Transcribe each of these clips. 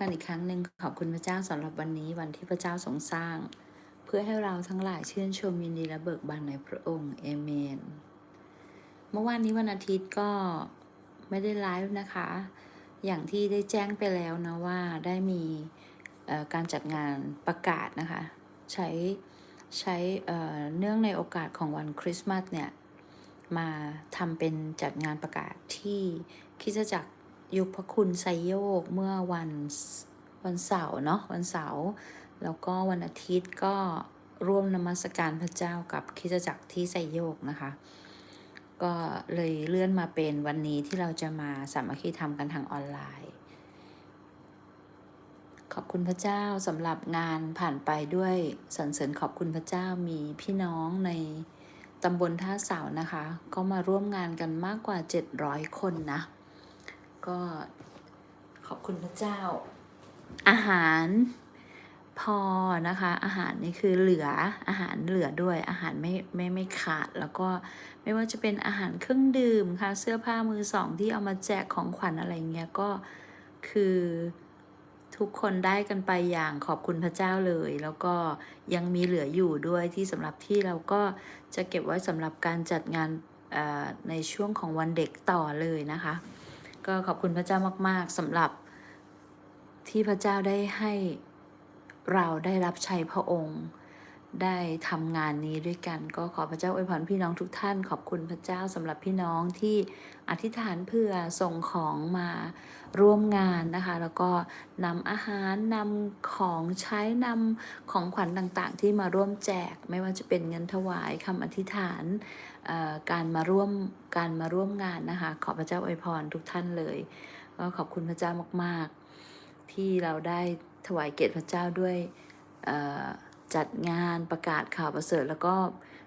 กันอีกครั้งหนึ่งขอบคุณพระเจ้าสำหรับวันนี้วันที่พระเจ้าทรงสร้าง เพื่อให้เราทั้งหลายชื่นชมยินดีและเบิกบานในพระองค์เอเมน เมื่อวานนี้วันอาทิตย์ก็ไม่ได้ไลฟ์นะคะ อย่างที่ได้แจ้งไปแล้วนะว่าได้มีการจัดงานประกาศนะคะ ใช้ใช้เนื่องในโอกาสของวันคริสต์มาสเนี่ยมาทำเป็นจัดงานประกาศที่คิดจักร ยุคพระคุณไซโยกเมื่อวันวันเสาร์เนาะวันเสาร์แล้วก็วันอาทิตย์ก็ร่วมนมัสการพระเจ้ากับคิดจักรที่ไซโยกนะคะ ก็เลยเลื่อนมาเป็นวันนี้ที่เราจะมาสามัคคีทำกันทางออนไลน์ ขอบคุณพระเจ้าสำหรับงานผ่านไปด้วยสรรเสริญขอบคุณพระเจ้ามีพี่น้องในตำบลท่าเสานะคะ ก็มาร่วมงานกันมากกว่า 700 คนนะ ก็ขอบคุณพระเจ้า อาหารพอนะคะ อาหารนี่คือเหลืออาหารเหลือด้วยอาหารไม่ไม่ไม่ขาด แล้วก็ไม่ว่าจะเป็นอาหารเครื่องดื่มค่ะเสื้อผ้ามือสองที่เอามาแจกของขวัญอะไรเงี้ยก็คือทุกคนได้กันไปอย่างขอบคุณพระเจ้าเลย แล้วก็ยังมีเหลืออยู่ด้วยที่สำหรับที่เราก็จะเก็บไว้สำหรับการจัดงานในช่วงของวันเด็กต่อเลยนะคะ ก็ขอบคุณพระเจ้ามาก ๆสำหรับที่พระเจ้าได้ให้เราได้รับใช้พระองค์ ได้ทำงานนี้ด้วยกัน ก็ขอพระเจ้าอวยพรพี่น้องทุกท่าน ขอบคุณพระเจ้าสำหรับพี่น้องที่อธิษฐานเพื่อส่งของมาร่วมงานนะคะ แล้วก็นำอาหารนำของใช้นำของขวัญต่างๆ ที่มาร่วมแจก ไม่ว่าจะเป็นเงินถวายคำอธิษฐานการมาร่วมการมาร่วมงานนะคะ ขอพระเจ้าอวยพรทุกท่านเลยก็ขอบคุณพระเจ้ามาก ๆ ที่เราได้ถวายเกียรติพระเจ้าด้วย จัดงานประกาศข่าวประเสริฐ แล้วก็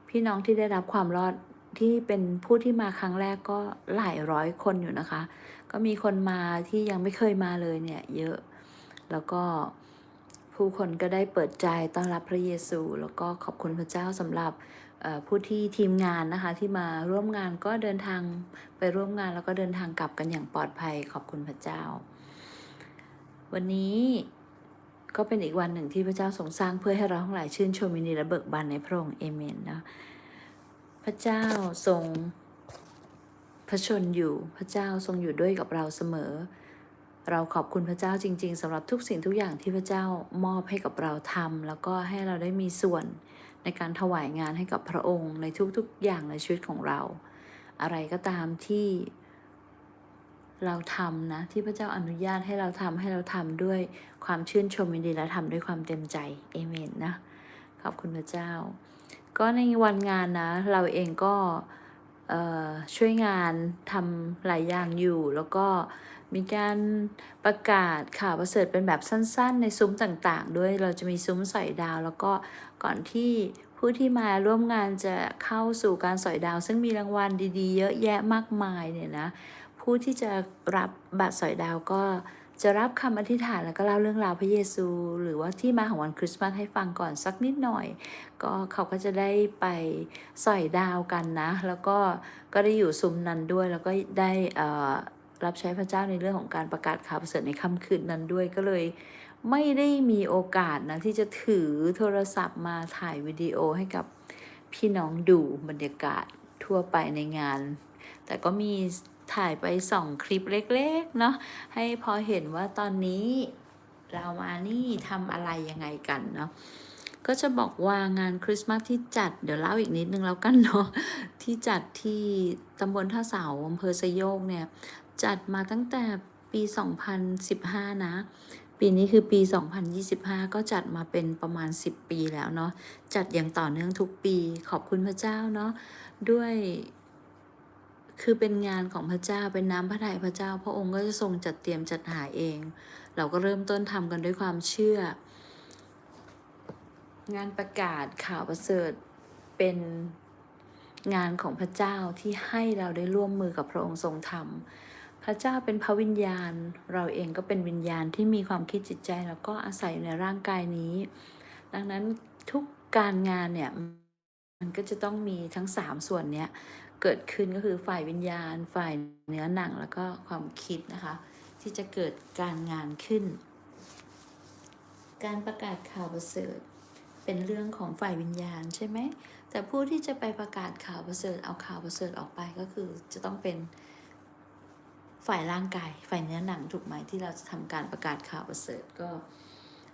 พี่น้องที่ได้รับความรอดที่เป็นผู้ที่มาครั้งแรกก็หลายร้อยคนอยู่นะคะ ก็มีคนมาที่ยังไม่เคยมาเลยเนี่ยเยอะ แล้วก็ผู้คนก็ได้เปิดใจต้อนรับพระเยซู แล้วก็ขอบคุณพระเจ้าสำหรับผู้ที่ทีมงานนะคะที่มาร่วมงานก็เดินทางไปร่วมงานแล้วก็เดินทางกลับกันอย่างปลอดภัยขอบคุณพระเจ้า วันนี้ ก็เป็นอีกวันหนึ่งที่พระเจ้าทรงสร้างเพื่อให้เราทั้งหลายชื่นชมยินดีและเบิกบานในพระองค์เอเมนนะพระเจ้าทรงพระชนอยู่พระเจ้าทรงอยู่ด้วยกับเราเสมอ เราขอบคุณพระเจ้าจริง ๆสำหรับทุกสิ่งทุกอย่างที่พระเจ้ามอบให้กับเราทำแล้วก็ให้เราได้มีส่วนในการถวายงานให้กับพระองค์ในทุกๆอย่างในชีวิตของเรา อะไรก็ตามที่ เราทำนะ ที่พระเจ้าอนุญาตให้เราทำให้เราทำด้วยความชื่นชมยินดีและทำด้วยความเต็มใจเอเมนนะขอบคุณพระเจ้า ก็ในวันงานนะ เราเองก็ช่วยงานทำหลายอย่างอยู่ แล้วก็มีการประกาศข่าวประเสริฐเป็นแบบสั้นๆ ในซุ้มต่างๆ ด้วยเราจะมีซุ้มสอยดาว แล้วก็ก่อนที่ผู้ที่มาร่วมงานจะเข้าสู่การสอยดาว ซึ่งมีรางวัลดีๆ เยอะแยะมากมายเนี่ยนะ ผู้ที่จะรับบัตรสอยดาวก็จะรับคำอธิษฐานแล้วก็เล่าเรื่องราวพระเยซู หรือว่าที่มาของวันคริสต์มาสให้ฟังก่อนสักนิดหน่อย ก็เขาก็จะได้ไปสอยดาวกันนะ แล้วก็ก็ได้อยู่ซุ้มนั้นด้วยแล้วก็ได้รับใช้พระเจ้าในเรื่องของการประกาศข่าวประเสริฐในค่ำคืนนั้นด้วยก็เลยไม่ได้มีโอกาสนะ ที่จะถือโทรศัพท์มาถ่ายวิดีโอให้กับพี่น้องดูบรรยากาศทั่วไปในงาน แต่ก็มี ถ่ายไปสองคลิปเล็กๆเนาะให้พอเห็นว่าตอนนี้เรามานี่ทำอะไรยังไงกันเนาะก็จะบอกว่างานคริสต์มาสที่จัดเดี๋ยวเล่าอีกนิดนึงแล้วกันเนาะที่จัดที่ตำบลท่าเสาอำเภอสยกเนี่ย จัดมาตั้งแต่ปี 2015 นะ ปีนี้คือปี 2025 ก็จัดมาเป็นประมาณ 10 ปีแล้วเนาะจัดอย่างต่อเนื่องทุกปีขอบคุณพระเจ้าเนาะด้วย คือเป็นงานของพระเจ้าเป็นน้ำพระทัยพระเจ้า พระองค์ก็จะทรงจัดเตรียมจัดหาเอง เราก็เริ่มต้นทำกันด้วยความเชื่อ งานประกาศข่าวประเสริฐเป็นงานของพระเจ้าที่ให้เราได้ร่วมมือกับพระองค์ทรงทำพระเจ้าเป็นพระวิญญาณ เราเองก็เป็นวิญญาณที่มีความคิดจิตใจ แล้วก็อาศัยในร่างกายนี้ ดังนั้นทุกการงานเนี่ยมันก็จะต้องมีทั้งสามส่วนเนี้ย เกิดขึ้นก็คือฝ่ายวิญญาณ ฝ่ายเนื้อหนังแล้วก็ความคิดนะคะ ที่จะเกิดการงานขึ้น การประกาศข่าวประเสริฐเป็นเรื่องของฝ่ายวิญญาณใช่ไหมแต่ผู้ที่จะไปประกาศข่าวประเสริฐเอาข่าวประเสริฐออกไปก็คือจะต้องเป็นฝ่ายร่างกาย ฝ่ายเนื้อหนังถูกไหมที่เราจะทำการประกาศข่าวประเสริฐก็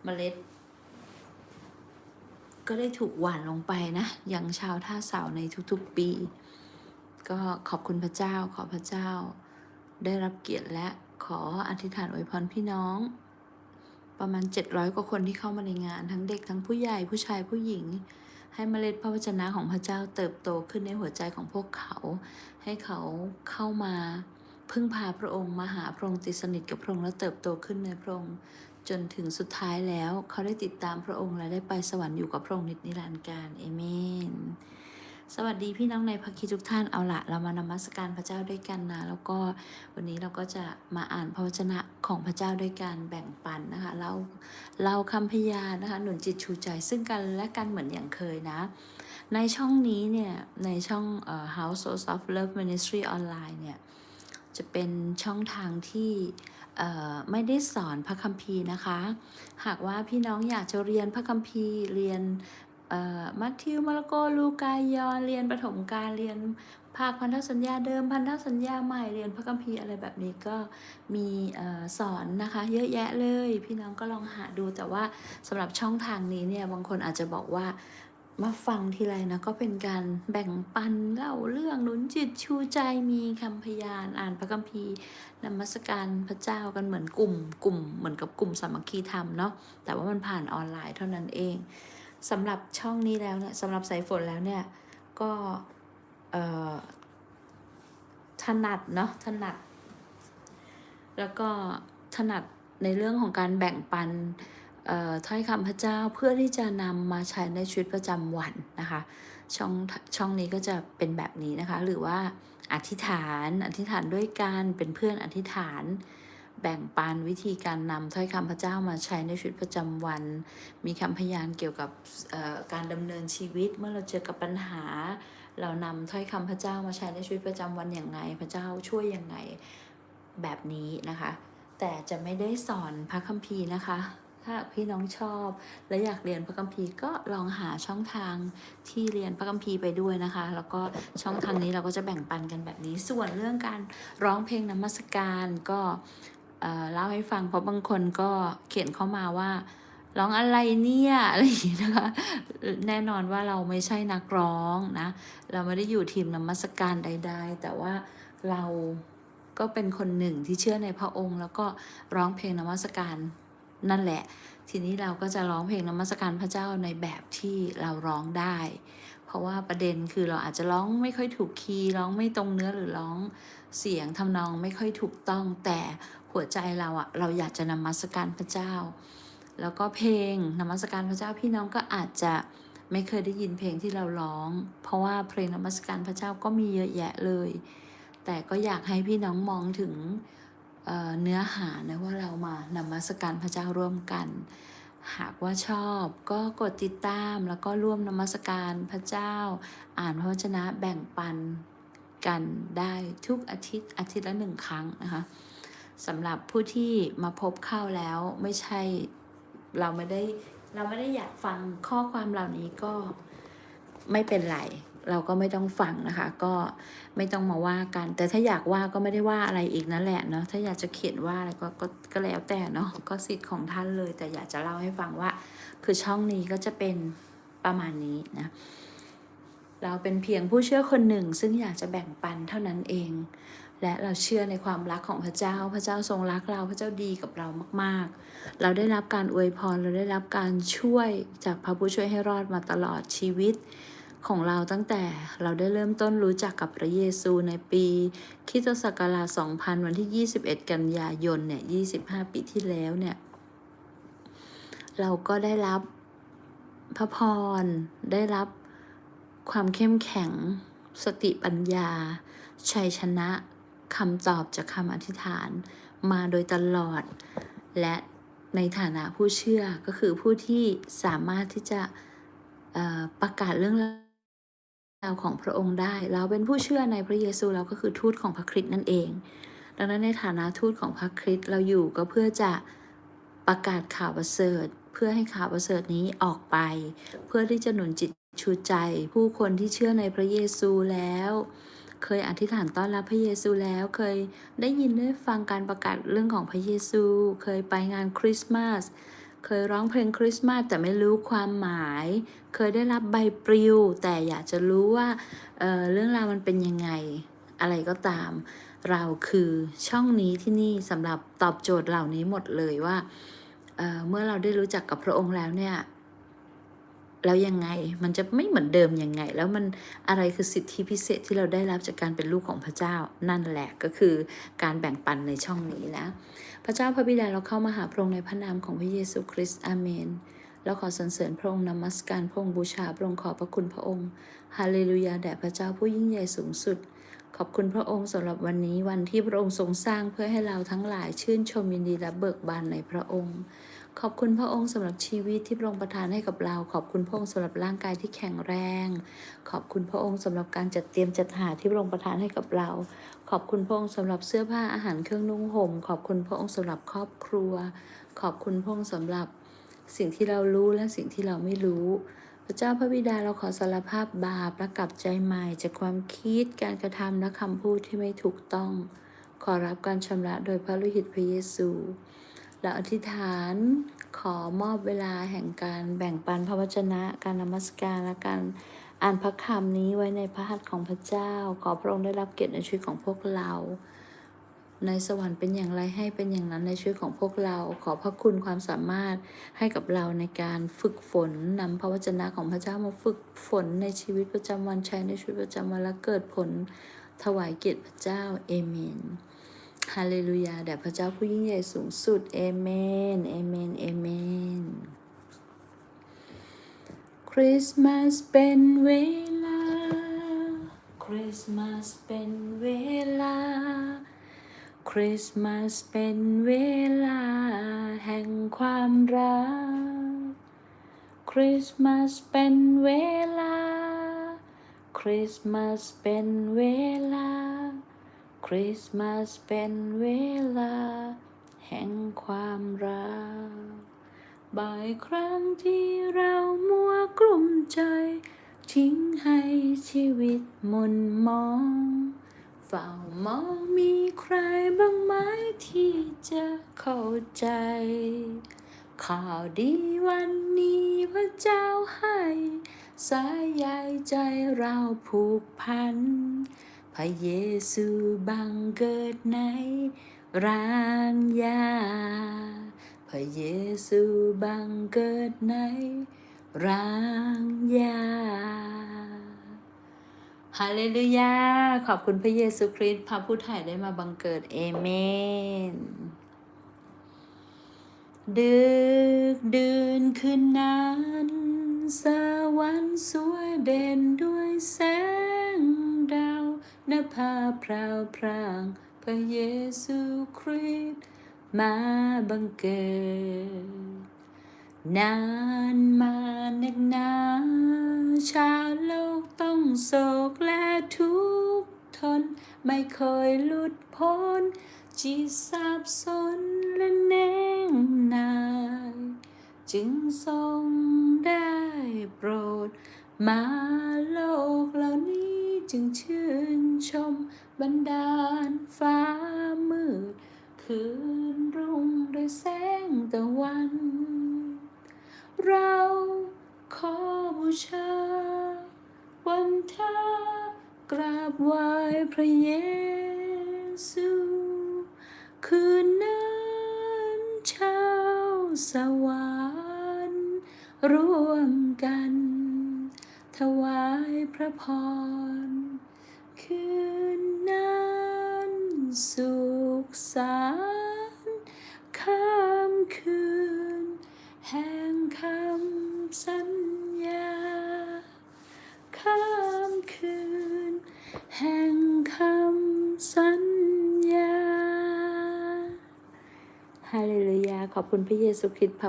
เมล็ด ก็ได้ถูกหว่านลงไปนะยังชาวท่าเสาในทุกๆปี ก็ขอบคุณพระเจ้าขอพระเจ้า ได้รับเกียรติและขออธิษฐานอวยพรพี่น้อง ประมาณ 700 กว่าคนที่เข้ามาในงาน ทั้งเด็กทั้งผู้ใหญ่ผู้ชายผู้หญิง ให้เมล็ดพระวจนะของพระเจ้าเติบโตขึ้นในหัวใจของพวกเขา ให้เขาเข้ามาพึ่งพาพระองค์มาหาพระองค์ติดสนิทกับพระองค์และเติบโตขึ้นในพระองค์จนถึงสุดท้ายแล้วเขาได้ติดตามพระองค์และได้ไปสวรรค์อยู่กับพระองค์นิจนิรันดร์การเอเมน สวัสดีพี่น้องในพระคิดทุกท่านเอาละเรามานมัสการพระเจ้าด้วยกันนะ แล้วก็วันนี้เราก็จะมาอ่านพระวจนะของพระเจ้าด้วยการแบ่งปันนะคะเราเราคำพยานนะคะหนุนจิตชูใจซึ่งกันและกันเหมือนอย่างเคยนะ ในช่องนี้เนี่ย ในช่อง House of Love Ministry Online เนี่ย จะเป็นช่องทางที่ไม่ได้สอนพระคัมภีร์นะคะ หากว่าพี่น้องอยากจะเรียนพระคัมภีร์เรียน มัทธิวมาระโกลูกายยอนเรียนปฐมกาลเรียนภาคพันธสัญญาเดิมพันธสัญญาใหม่เรียนพระคัมภีร์อะไรแบบนี้ก็มีอสอนนะคะ เยอะแยะเลย พี่น้องก็ลองหาดูแต่ว่าสำหรับช่องทางนี้เนี่ยบางคนอาจจะบอกว่ามาฟังทีไรนะก็เป็นการแบ่งปันเล่าเรื่องหนุนจิตชูใจมีคำพยานอ่านพระคัมภีร์นมัสการพระเจ้ากันเหมือนกลุ่มกลุ่มเหมือนกับกลุ่มสามัคคีธรรมเนาะแต่ว่ามันผ่านออนไลน์เท่านั้นเอง สำหรับช่องนี้แล้วเนี่ยสำหรับสายฝนแล้วเนี่ย ก็ถนัดเนาะถนัด แล้วก็ถนัดในเรื่องของการแบ่งปันถ้อยคำพระเจ้าเพื่อที่จะนำมาใช้ในชีวิตประจำวันนะคะ ช่องช่องนี้ก็จะเป็นแบบนี้นะคะ หรือว่าอธิษฐานอธิษฐานด้วยกันเป็นเพื่อนอธิษฐาน แบ่งปันวิธีการนำถ้อยคำพระเจ้ามาใช้ในชีวิตประจำวัน มีคำพยานเกี่ยวกับการดำเนินชีวิตเมื่อเราเจอกับปัญหา เรานำถ้อยคำพระเจ้ามาใช้ในชีวิตประจำวันอย่างไง พระเจ้าช่วยยังไงแบบนี้นะคะ แต่จะไม่ได้สอนพระคัมภีร์นะคะ ถ้าพี่น้องชอบ และอยากเรียนพระคัมภีร์ก็ลองหาช่องทางที่เรียนพระคัมภีร์ไปด้วยนะคะ แล้วก็ช่องทางนี้เราก็จะแบ่งปันกันแบบนี้ ส่วนเรื่องการร้องเพลงนมัสการก็ เล่าให้ฟังเพราะบางคนก็เขียนเข้ามาว่าร้องอะไรเนี่ยอะไรอย่างนี้นะคะแน่นอนว่าเราไม่ใช่นักร้องนะ เราไม่ได้อยู่ทีมนมัสการใด ๆ แต่ว่าเราก็เป็นคนหนึ่งที่เชื่อในพระองค์ แล้วก็ร้องเพลงนมัสการนั่นแหละ ทีนี้เราก็จะร้องเพลงนมัสการพระเจ้าในแบบที่เราร้องได้ เพราะว่าประเด็นคือเราอาจจะร้องไม่ค่อยถูกคีย์ร้องไม่ตรงเนื้อหรือร้องเสียงทำนองไม่ค่อยถูกต้องแต่ หัวใจเราอะเราอยากจะนมัสการพระเจ้า แล้วก็เพลงนมัสการพระเจ้าพี่น้องก็อาจจะไม่เคยได้ยินเพลงที่เราร้อง เพราะว่าเพลงนมัสการพระเจ้าก็มีเยอะแยะเลย แต่ก็อยากให้พี่น้องมองถึงเเนื้อหานะว่าเรามานมัสการพระเจ้าร่วมกัน หากว่าชอบก็กดติดตามแล้วก็ร่วมนมัสการพระเจ้า อ่านพระวจนะแบ่งปันกันได้ทุกอาทิตย์อาทิตย์ละหนึ่งครั้งนะคะ สำหรับผู้ที่มาพบเข้าแล้วไม่ใช่เราไม่ได้เราไม่ได้อยากฟังข้อความเหล่านี้ก็ไม่เป็นไร เราก็ไม่ต้องฟังนะคะ ก็ไม่ต้องมาว่ากัน แต่ถ้าอยากว่าก็ไม่ได้ว่าอะไรอีกนั่นแหละเนาะถ้าอยากจะเขียนว่าอะไรก็ก็ก็แล้วแต่เนาะก็สิทธิ์ของท่านเลย แต่อยากจะเล่าให้ฟังว่า คือช่องนี้ก็จะเป็นประมาณนี้นะเราเป็นเพียงผู้เชื่อคนหนึ่ง ซึ่งอยากจะแบ่งปันเท่านั้นเอง และเราเชื่อในความรักของพระเจ้า พระเจ้าทรงรักเรา พระเจ้าดีกับเรามาก ๆ เราได้รับการอวยพร เราได้รับการช่วยจากพระผู้ช่วยให้รอดมาตลอดชีวิตของเราตั้งแต่เราได้เริ่มต้นรู้จักกับพระเยซูในปีคิตศักราช2000 วันที่ 21 กันยายนเนี่ย 25 ปีที่แล้วเนี่ย เราก็ได้รับพระพร ได้รับความเข้มแข็ง สติปัญญา ชัยชนะ คำตอบจากคำอธิษฐานมาโดยตลอด และในฐานะผู้เชื่อก็คือผู้ที่สามารถที่จะประกาศเรื่องราวของพระองค์ได้ เราเป็นผู้เชื่อในพระเยซูเราก็คือทูตของพระคริสต์นั่นเอง ดังนั้นในฐานะทูตของพระคริสต์เราอยู่ก็เพื่อจะประกาศข่าวประเสริฐ เพื่อให้ข่าวประเสริฐนี้ออกไป เพื่อที่จะหนุนจิตชูใจ ผู้คนที่เชื่อในพระเยซูแล้ว เคยอธิษฐานต้อนรับพระเยซูแล้ว เคยได้ยินได้ฟังการประกาศเรื่องของพระเยซู เคยไปงานคริสต์มาส เคยร้องเพลงคริสต์มาสแต่ไม่รู้ความหมาย เคยได้รับใบปลิว แต่อยากจะรู้ว่าเเรื่องราวมันเป็นยังไง อะไรก็ตาม เราคือช่องนี้ที่นี่สำหรับตอบโจทย์เหล่านี้หมดเลยว่าเเมื่อเราได้รู้จักกับพระองค์แล้วเนี่ย แล้วยังไง มันจะไม่เหมือนเดิมยังไง แล้วมันอะไรคือสิทธิพิเศษที่เราได้รับจากการเป็นลูกของพระเจ้า นั่นแหละก็คือการแบ่งปันในช่องนี้นะ พระเจ้าพระบิดาเราเข้ามาหาพระองค์ในพระนามของพระเยซูคริสต์อาเมนแล้วขอสรรเสริญพระองค์นมัสการพระองค์บูชาพระองค์ขอบพระคุณพระองค์ฮาเลลูยาแด่พระเจ้าผู้ยิ่งใหญ่สูงสุด ขอบคุณพระองค์สำหรับวันนี้วันที่พระองค์ทรงสร้างเพื่อให้เราทั้งหลายชื่นชมยินดีและเบิกบานในพระองค์ ขอบคุณพระองค์สำหรับชีวิตที่พระองค์ประทานให้กับเรา ขอบคุณพระองค์สำหรับร่างกายที่แข็งแรง ขอบคุณพระองค์สำหรับการจัดเตรียมจัดหาที่พระองค์ประทานให้กับเรา ขอบคุณพระองค์สำหรับเสื้อผ้าอาหารเครื่องนุ่งห่ม ขอบคุณพระองค์สำหรับครอบครัว ขอบคุณพระองค์สำหรับสิ่งที่เรารู้และสิ่งที่เราไม่รู้ พระเจ้าพระบิดาเราขอสารภาพบาปและกลับใจใหม่ จากความคิดการกระทำและคำพูดที่ไม่ถูกต้อง ขอรับการชำระโดยพระโลหิตพระเยซู และอธิษฐานขอมอบเวลาแห่งการแบ่งปันพระวจนะ การนมัสการและการอ่านพระคำนี้ไว้ในพระหัตถ์ของพระเจ้า ขอพระองค์ได้รับเกียรติในชีวิตของพวกเรา ในสวรรค์เป็นอย่างไรให้เป็นอย่างนั้นในชีวิตของพวกเรา ขอพระคุณความสามารถให้กับเราในการฝึกฝนนำพระวจนะของพระเจ้ามาฝึกฝนในชีวิตประจำวันใช้ในชีวิตประจำวันและเกิดผลถวายเกียรติพระเจ้าเอเมน ฮาเลลูยาแด่พระเจ้าผู้ยิ่งใหญ่สูงสุดเอเมนเอเมนเอเมนคริสต์มาสเป็นเวลาคริสต์มาสเป็นเวลาคริสต์มาสเป็นเวลา แห่งความรักคริสต์มาสเป็นเวลา คริสต์มาสเป็นเวลา คริสต์มาสเป็นเวลา แห่งความรัก บ่ายครั้งที่เรามัวกลุ่มใจ ทิ้งให้ชีวิตมุนมอง เฝ้ามองมีใครบ้างไหมที่จะเข้าใจ ข่าวดีวันนี้พระเจ้าให้ สายใยใจเราผูกพัน พระเยซูบังเกิดในรางยา พระเยซูบังเกิดในรางยาฮาเลลูยา ขอบคุณพระเยซูคริสต์พระผู้ไถ่ได้มาบังเกิดเอเมน ดึกดื่นคืนนั้น สวรรค์สวยเด่นด้วยแสงดาว นภาพราวพรางพระเยซูคริสต์มาบังเกิด นานมานักหนา ชาวโลกต้องโศกและทุกข์ทน ไม่เคยหลุดพ้นจิตสับสนและแน่งนาย จึงทรงได้โปรด มาโลกเหล่านี้จึงชื่นชม บรรดาลฟ้ามืด คืนรุ่งด้วยแสงตะวัน เราขอบูชา วันท่ากราบไหว้พระเยซู คืนนั้นชาวสวรรค์ร่วมกัน ถวายพระพร คืนนั้นสุขสันต์ข้ามคืน แห่งคำสัญญา ข้ามคืน แห่งคำสัญญาฮาเลลูยาขอบคุณพระเยซูคริสต์